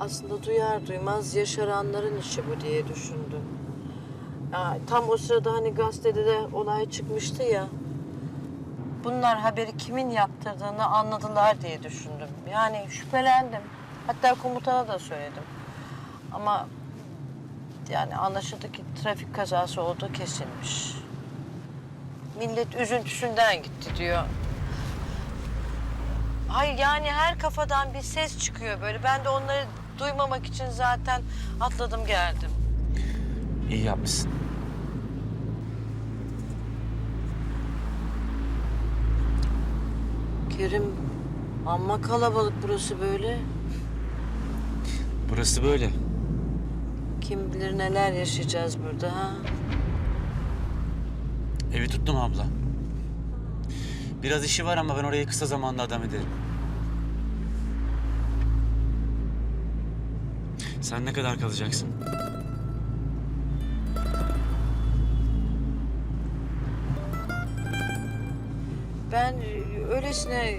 aslında duyar duymaz yaşaranların işi bu diye düşündüm. Ya, tam o sırada hani gazetede de olay çıkmıştı ya. Bunlar haberi kimin yaptırdığını anladılar diye düşündüm. Yani şüphelendim. Hatta komutana da söyledim. Ama yani anlaşıldı ki trafik kazası olduğu kesilmiş. Millet üzüntüsünden gitti diyor. Hayır yani her kafadan bir ses çıkıyor böyle. Ben de onları duymamak için zaten atladım geldim. İyi yapmışsın. Kerim amma kalabalık burası böyle. Burası böyle. Kim bilir neler yaşayacağız burada ha. Evi tuttum abla. Biraz işi var ama ben orayı kısa zamanda adam ederim. Sen ne kadar kalacaksın? Ben öylesine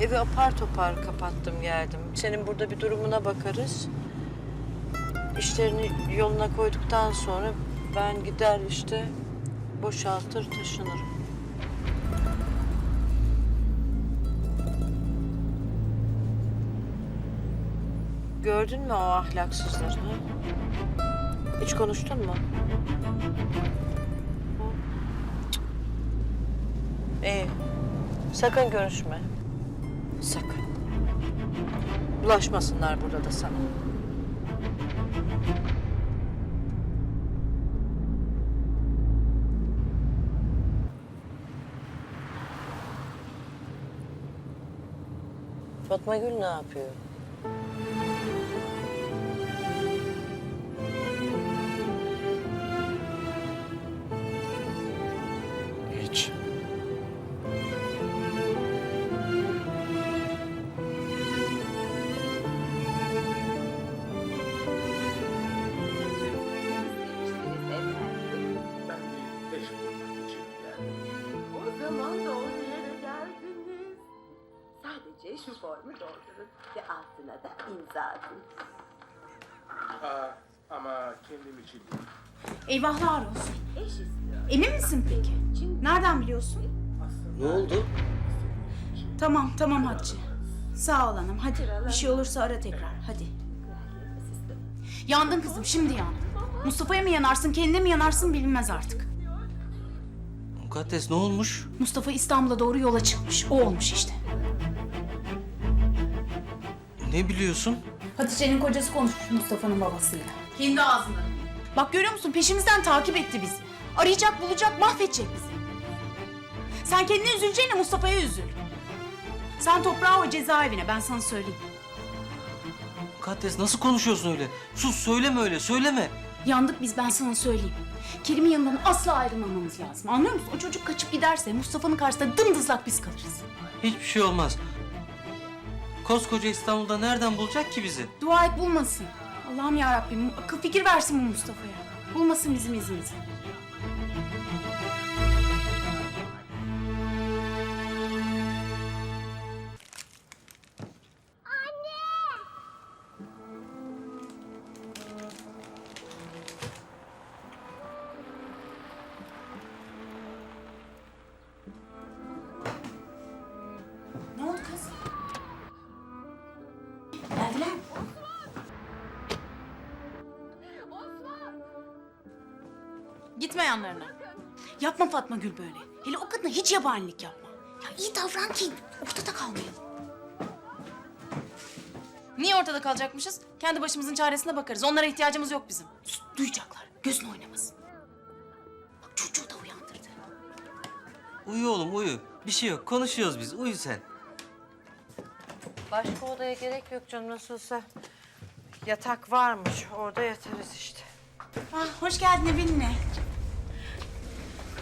evi apar topar kapattım geldim. Senin burada bir durumuna bakarız. İşlerini yoluna koyduktan sonra ben gider işte boşaltır taşınırım. Gördün mü o ahlaksızları? ha? Hiç konuştun mu? İyi. Sakın görüşme. Sakın. Bulaşmasınlar burada da sana. Fatma Gül ne yapıyor? Kendim için. Eyvahlar olsun. Emin misin peki? Nereden biliyorsun? Ne oldu? Tamam, tamam Hatice. Sağ ol hanım. Hadi bir şey olursa ara tekrar. Hadi. Yandın kızım, şimdi yandın. Mustafa'ya mı yanarsın, kendine mi yanarsın bilinmez artık. Mukaddes ne olmuş? Mustafa İstanbul'a doğru yola çıkmış. O olmuş işte. Ne biliyorsun? Hatice'nin kocası konuşmuş Mustafa'nın babasıyla. Kendi ağzından. Bak görüyor musun peşimizden takip etti bizi. Arayacak, bulacak, mahvedecek bizi. Sen kendine üzüleceğine Mustafa'ya üzül. Sen toprağa o cezaevine ben sana söyleyeyim. Mukaddes nasıl konuşuyorsun öyle? Sus söyleme öyle söyleme. Yandık biz ben sana söyleyeyim. Kerim'in yanından asla ayrılmamamız lazım. Anlıyor musun? O çocuk kaçıp giderse Mustafa'nın karşısında dımdızlak biz kalırız. Hiçbir şey olmaz. Koskoca İstanbul'da nereden bulacak ki bizi? Dua et bulmasın. Allah'ım ya Rabbim akıl fikir versin bu Mustafa'ya. Bulmasın bizim izimizi. Yanlarına. Yapma Fatma Gül böyle. Hele o kadına hiç yabanilik yapma. Ya iyi davran ki ortada kalmayalım. Niye ortada kalacakmışız? Kendi başımızın çaresine bakarız. Onlara ihtiyacımız yok bizim. Sus, duyacaklar. Gözün oynamasın. Bak çocuğu da uyandırdı. Uyu oğlum uyu. Bir şey yok konuşuyoruz biz uyu sen. Başka odaya gerek yok canım nasılsa. Yatak varmış orada yatarız işte. Ah, hoş geldin Evin'le.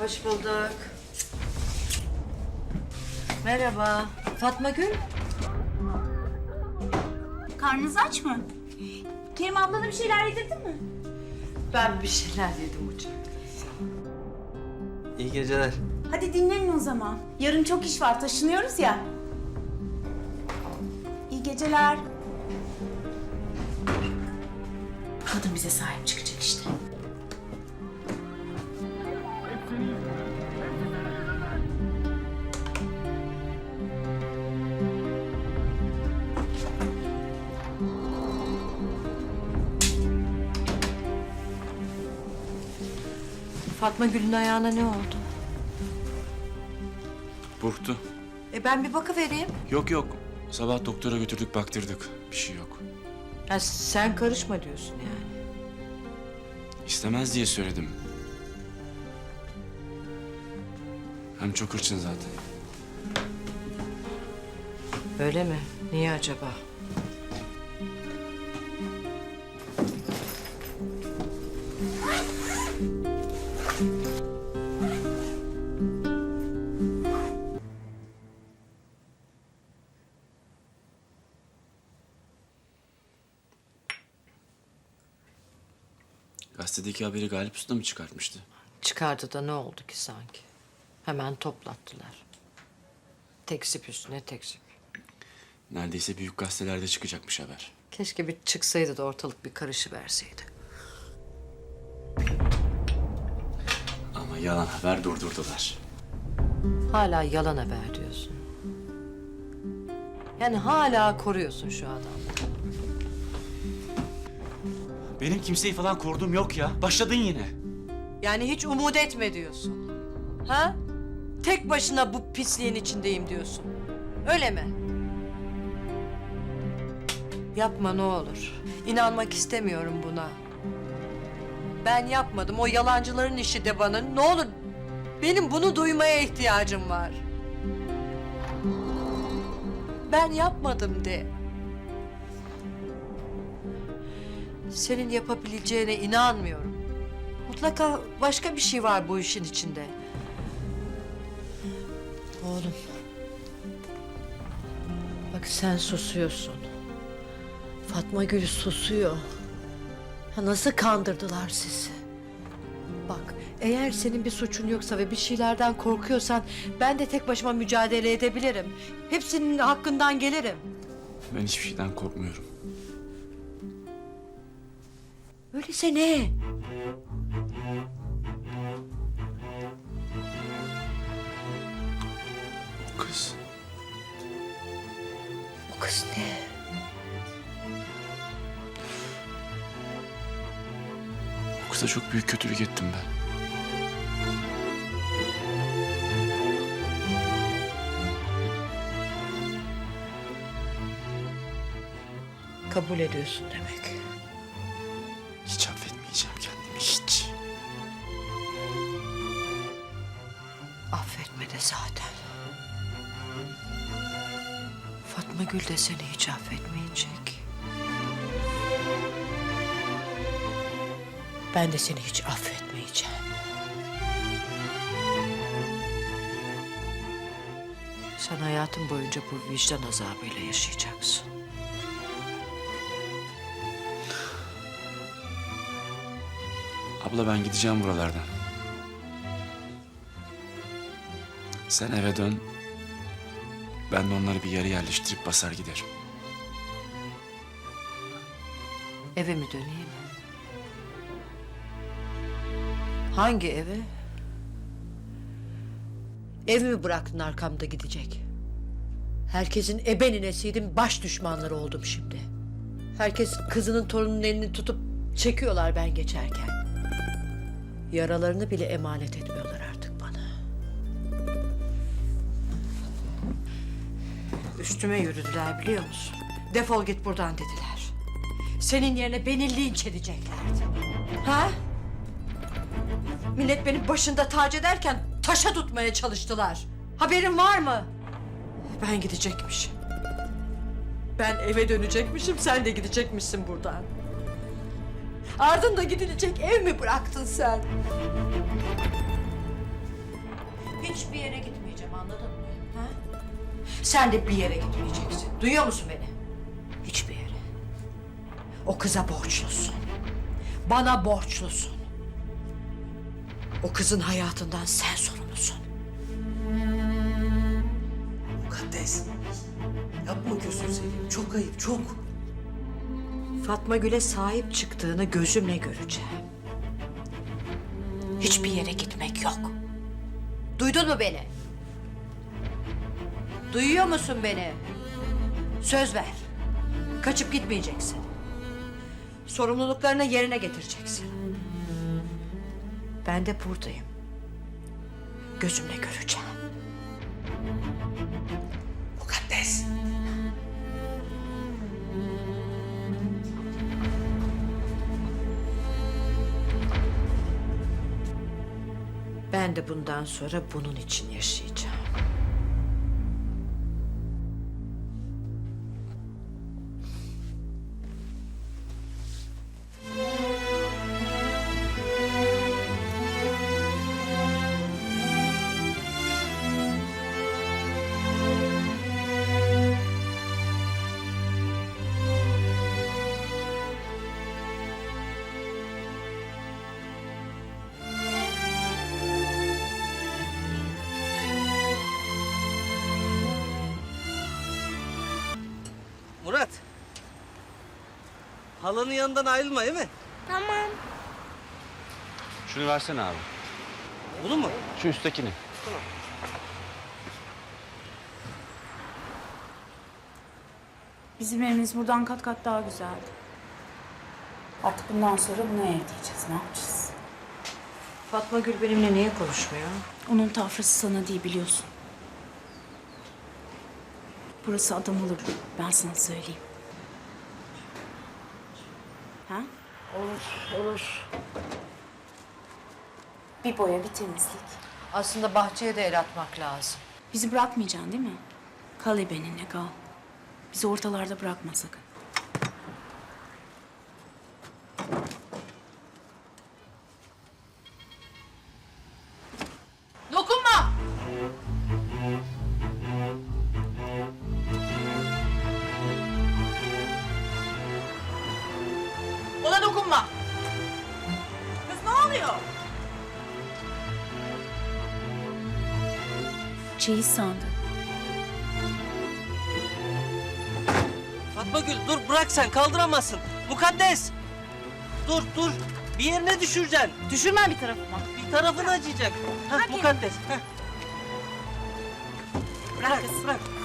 Hoş bulduk. Merhaba. Fatma Gül. Karnınız aç mı? Kerim ablana bir şeyler yedirdin mi? Ben bir şeyler yedim uçak. İyi geceler. Hadi dinlenin o zaman. Yarın çok iş var, taşınıyoruz ya. İyi geceler. Kadın bize sahip çıkacak işte. Fatma Gül'ün ayağına ne oldu? Burktu. E ben bir bakıvereyim. Yok yok. Sabah doktora götürdük baktırdık. Bir şey yok. Ha, sen karışma diyorsun yani. İstemez diye söyledim. Hem çok hırçın zaten. Öyle mi? Niye acaba? Gazetedeki haberi Galip Usta mı çıkartmıştı? Çıkardı da ne oldu ki sanki? Hemen toplattılar. Tekzip üstüne tekzip. Neredeyse büyük gazetelerde çıkacakmış haber. Keşke bir çıksaydı da ortalık bir karışıverseydi. Ama yalan haber durdurdular. Hala yalan haber diyorsun. Yani hala koruyorsun şu adamı. Benim kimseyi falan koruduğum yok ya. Başladın yine. Yani hiç umut etme diyorsun. Ha? Tek başına bu pisliğin içindeyim diyorsun. Öyle mi? Yapma ne olur. İnanmak istemiyorum buna. Ben yapmadım. O yalancıların işi de bana. Ne olur benim bunu duymaya ihtiyacım var. Ben yapmadım de. Senin yapabileceğine inanmıyorum. Mutlaka başka bir şey var bu işin içinde. Oğlum. Bak sen susuyorsun. Fatma Gül susuyor. Ha, nasıl kandırdılar sizi? Bak eğer senin bir suçun yoksa ve bir şeylerden korkuyorsan ben de tek başıma mücadele edebilirim. Hepsinin hakkından gelirim. Ben hiçbir şeyden korkmuyorum. Öyleyse ne? O kız. O kız ne? O kıza çok büyük kötülük ettim ben. Kabul ediyorsun demek. Fatma Gül de seni hiç affetmeyecek. Ben de seni hiç affetmeyeceğim. Sen hayatın boyunca bu vicdan azabıyla yaşayacaksın. Abla ben gideceğim buralardan. Sen eve dön. Ben de onları bir yere yerleştirip basar giderim. Eve mi döneyim? Hangi eve? Ev mi bıraktın arkamda gidecek? Herkesin ebe ninesiydim, baş düşmanları oldum şimdi. Herkes kızının torununun elini tutup çekiyorlar ben geçerken. Yaralarını bile emanet etmiyorlar Üstüme yürüdüler biliyor musun? Defol git buradan dediler. Senin yerine beni linç edeceklerdi. Ha? Millet beni başında tac ederken taşa tutmaya çalıştılar. Haberin var mı? Ben gidecekmişim. Ben eve dönecekmişim, sen de gidecekmişsin buradan. Ardında gidilecek ev mi bıraktın sen? Hiçbir yere gitmeyeceğim anladın mı? Ha? Sen de bir yere gitmeyeceksin. Duyuyor musun beni? Hiçbir yere. O kıza borçlusun. Bana borçlusun. O kızın hayatından sen sorumlusun. Mukaddes. Yapma gözünü seveyim. Çok ayıp, çok. Fatma Gül'e sahip çıktığını gözümle göreceğim. Hiçbir yere gitmek yok. Duydun mu beni? Duyuyor musun beni? Söz ver. Kaçıp gitmeyeceksin. Sorumluluklarını yerine getireceksin. Ben de buradayım. Gözümle göreceğim. Mukaddes. Ben de bundan sonra bunun için yaşayacağım. Halanın yanından ayrılma değil mi? Şunu versene abi. Bunu mu? Şu üsttekini. Bizim evimiz buradan kat kat daha güzeldi. Artık bundan sonra buna ev diyeceğiz. Ne yapacağız? Fatma Gül benimle niye konuşmuyor? Onun tafrası sana değil biliyorsun. Burası adam olur. Ben sana söyleyeyim. Ha? Olur, olur. Bir boya, bir temizlik. Aslında bahçeye de el atmak lazım. Bizi bırakmayacaksın değil mi? Kal benimle kal. Bizi ortalarda bırakma sakın. Dokunma! Kız ne oluyor? Çeyiz sandı. Fatma Gül dur bırak sen kaldıramazsın. Mukaddes. Dur dur. Bir yerine düşüreceksin. Düşürmem bir tarafıma. Bir tarafın acıyacak. Heh, mukaddes. Heh. Bırak kız. bırak.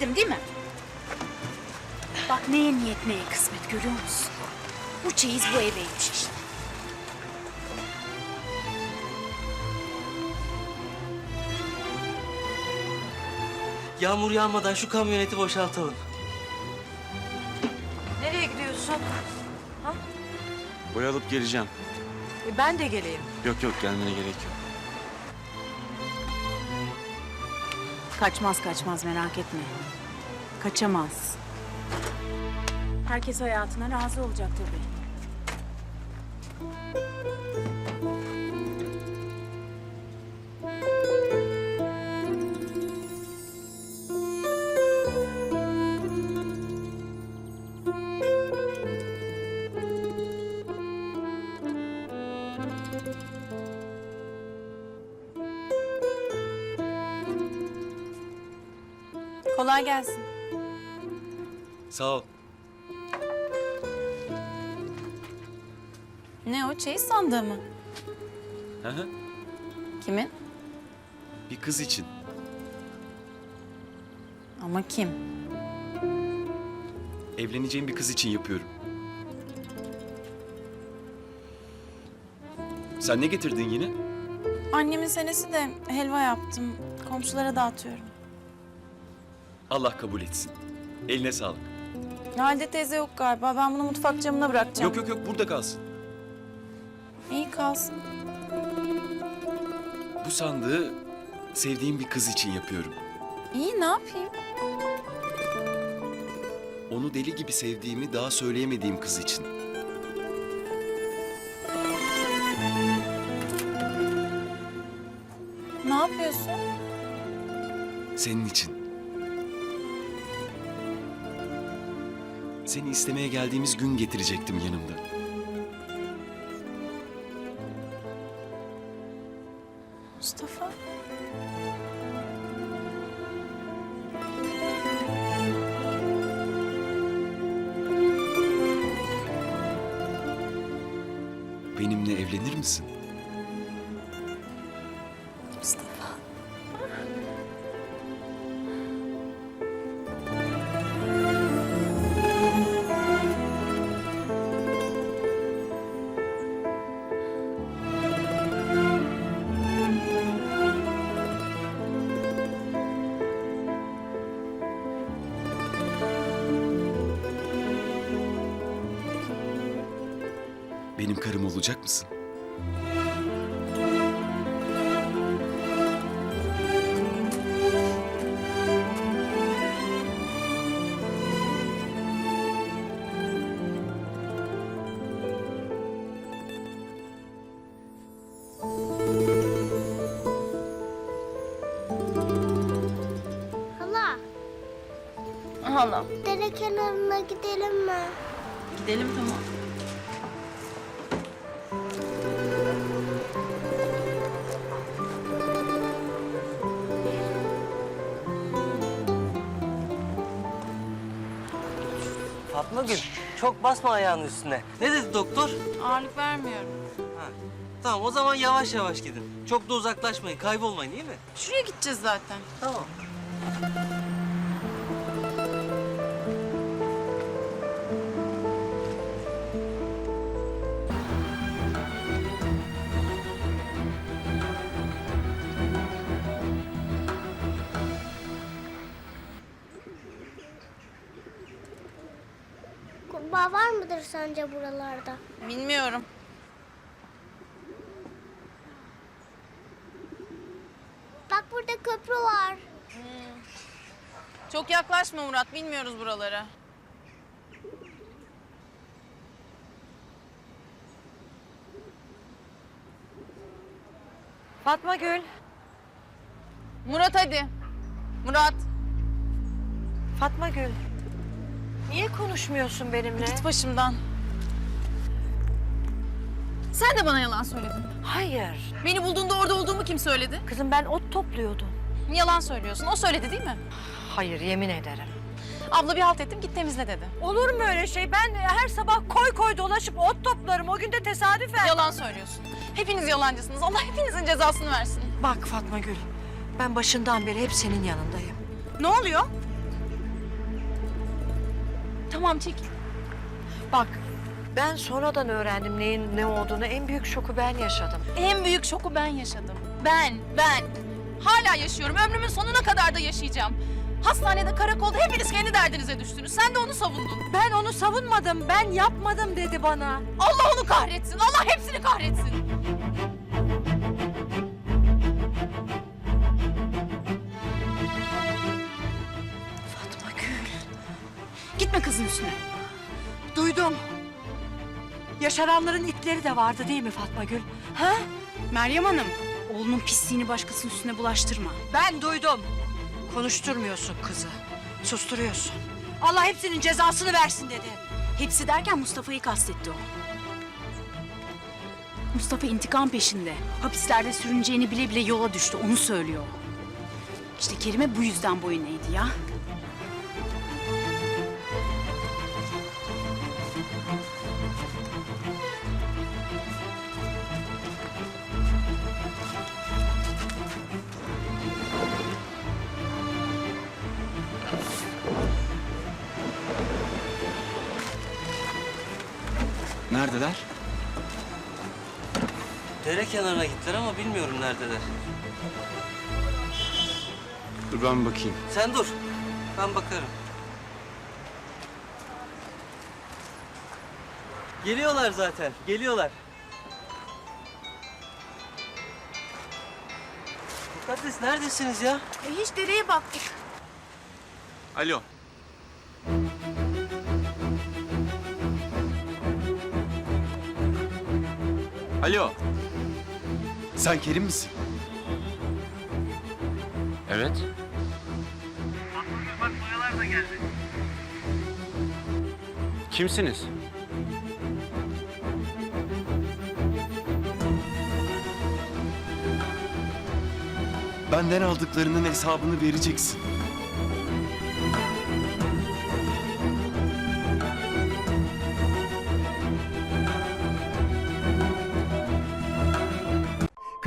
Dedim değil mi? Bak neye niyet neye kısmet görüyor musun? Bu çeyiz bu eveymiş işte. Yağmur yağmadan şu kamyoneti boşaltalım. Nereye gidiyorsun? Boya alıp geleceğim. E, ben de geleyim. Yok yok gelmene gerek yok. Kaçmaz kaçmaz merak etme. Kaçamaz. Herkes hayatına razı olacak tabii. Kolay gelsin. Sağ ol. Ne o çeyiz sandığı mı? Hı hı. Kimin? Bir kız için. Ama kim? Evleneceğim bir kız için yapıyorum. Sen ne getirdin yine? Annemin senesi de helva yaptım. Komşulara dağıtıyorum. Allah kabul etsin. Eline sağlık. Halide teyze yok galiba. Ben bunu mutfak camına bırakacağım. Yok yok yok burada kalsın. İyi kalsın. Bu sandığı sevdiğim bir kız için yapıyorum. İyi ne yapayım? Onu deli gibi sevdiğimi daha söyleyemediğim kız için. Ne yapıyorsun? Senin için. Seni istemeye geldiğimiz gün getirecektim yanımda. Benim karım olacak mısın? Hala, Hala. dere kenarına gidelim mi? Gidelim tamam. Çok basma ayağının üstüne. Ne dedi doktor? Ağırlık vermiyorum. Ha. Tamam o zaman yavaş yavaş gidin. Çok da uzaklaşmayın, kaybolmayın iyi mi? Şuraya gideceğiz zaten. Tamam. Kurbağa var mıdır sence buralarda? Bilmiyorum. Bak burada köprü var. Çok yaklaşma Murat. Bilmiyoruz buraları. Fatma Gül. Murat hadi. Murat. Fatma Gül. Niye konuşmuyorsun benimle? Git başımdan. Sen de bana yalan söyledin. Hayır. Beni bulduğunda orada olduğumu kim söyledi? Kızım ben ot topluyordum. Yalan söylüyorsun. O söyledi değil mi? Hayır yemin ederim. Abla bir halt ettim git temizle dedi. Olur mu öyle şey? Ben her sabah koy koy dolaşıp ot toplarım. O gün de tesadüfen. Yalan söylüyorsun. Hepiniz yalancısınız. Allah hepinizin cezasını versin. Bak Fatma Gül. Ben başından beri hep senin yanındayım. Ne oluyor? Tamam çek. Bak ben sonradan öğrendim neyin ne olduğunu. En büyük şoku ben yaşadım. En büyük şoku ben yaşadım. Ben, ben. Hala yaşıyorum. Ömrümün sonuna kadar da yaşayacağım. Hastanede, karakolda hepiniz kendi derdinize düştünüz. Sen de onu savundun. Ben onu savunmadım. Ben yapmadım dedi bana. Allah onu kahretsin. Allah hepsini kahretsin. Gitme kızın üstüne. Duydum. Yaşaranların itleri de vardı değil mi Fatma Gül? Ha? Meryem Hanım, oğlunun pisliğini başkasının üstüne bulaştırma. Ben duydum. Konuşturmuyorsun kızı. Susturuyorsun. Allah hepsinin cezasını versin dedi. Hepsi derken Mustafa'yı kastetti o. Mustafa intikam peşinde. Hapislerde sürüneceğini bile bile yola düştü. Onu söylüyor. İşte Kerime bu yüzden boyun eğdi ya. Neredeler. Dur ben bakayım. Sen dur. Ben bakarım. Geliyorlar zaten. Geliyorlar. Mukaddes neredesiniz ya? E hiç dereye baktık. Alo. Alo. Sen Kerim misin? Evet. Kimsiniz? Benden aldıklarının hesabını vereceksin.